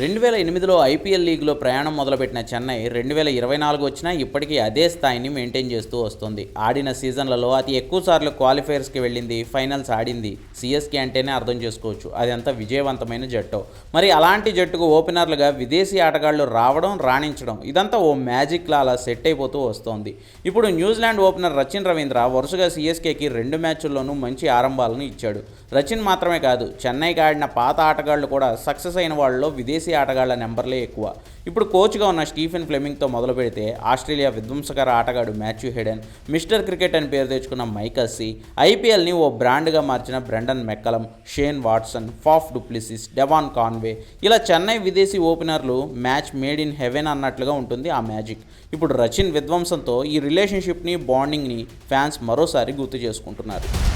రెండు వేల ఎనిమిదిలో ఐపీఎల్ లీగ్లో ప్రయాణం మొదలుపెట్టిన చెన్నై రెండు వేల ఇరవై నాలుగు వచ్చినా ఇప్పటికీ అదే స్థాయిని మెయింటైన్ చేస్తూ వస్తుంది. ఆడిన సీజన్లలో అతి ఎక్కువ సార్లు క్వాలిఫైయర్స్కి వెళ్ళింది ఫైనల్స్ ఆడింది. సిఎస్కే అంటేనే అర్థం చేసుకోవచ్చు. అదంతా విజయవంతమైన జట్టు. మరి అలాంటి జట్టుకు ఓపెనర్లుగా విదేశీ ఆటగాళ్ళు రావడం రాణించడం ఇదంతా ఓ మ్యాజిక్ లా అలా సెట్ అయిపోతూ వస్తోంది. ఇప్పుడు న్యూజిలాండ్ ఓపెనర్ రచిన్ రవీంద్ర వరుసగా సిఎస్కేకి రెండు మ్యాచ్ల్లోనూ మంచి ఆరంభాలను ఇచ్చాడు. రచిన్ మాత్రమే కాదు చెన్నైకి ఆడిన పాత ఆటగాళ్ళు కూడా సక్సెస్ అయిన వాళ్ళలో విదేశీ ఆటగాళ్ళ నెంబర్లే ఎక్కువ. ఇప్పుడు కోచ్గా ఉన్న స్టీఫెన్ ఫ్లెమింగ్తో మొదలు పెడితే ఆస్ట్రేలియా విధ్వంసకర ఆటగాడు మ్యాథ్యూ హెడెన్ మిస్టర్ క్రికెట్ అని పేరు తెచ్చుకున్న మైకస్సీ ఐపీఎల్ని ఓ బ్రాండ్గా మార్చిన Brendon McCullum Shane Watson Faf du Plessis Devon Conway. ఇలా చెన్నై విదేశీ ఓపెనర్లు మ్యాచ్ మేడ్ ఇన్ హెవెన్ అన్నట్లుగా ఉంటుంది ఆ మ్యాజిక్. ఇప్పుడు రచిన్ విధ్వంసంతో ఈ రిలేషన్షిప్ని బాండింగ్ని ఫ్యాన్స్ మరోసారి గుర్తు చేసుకుంటున్నారు.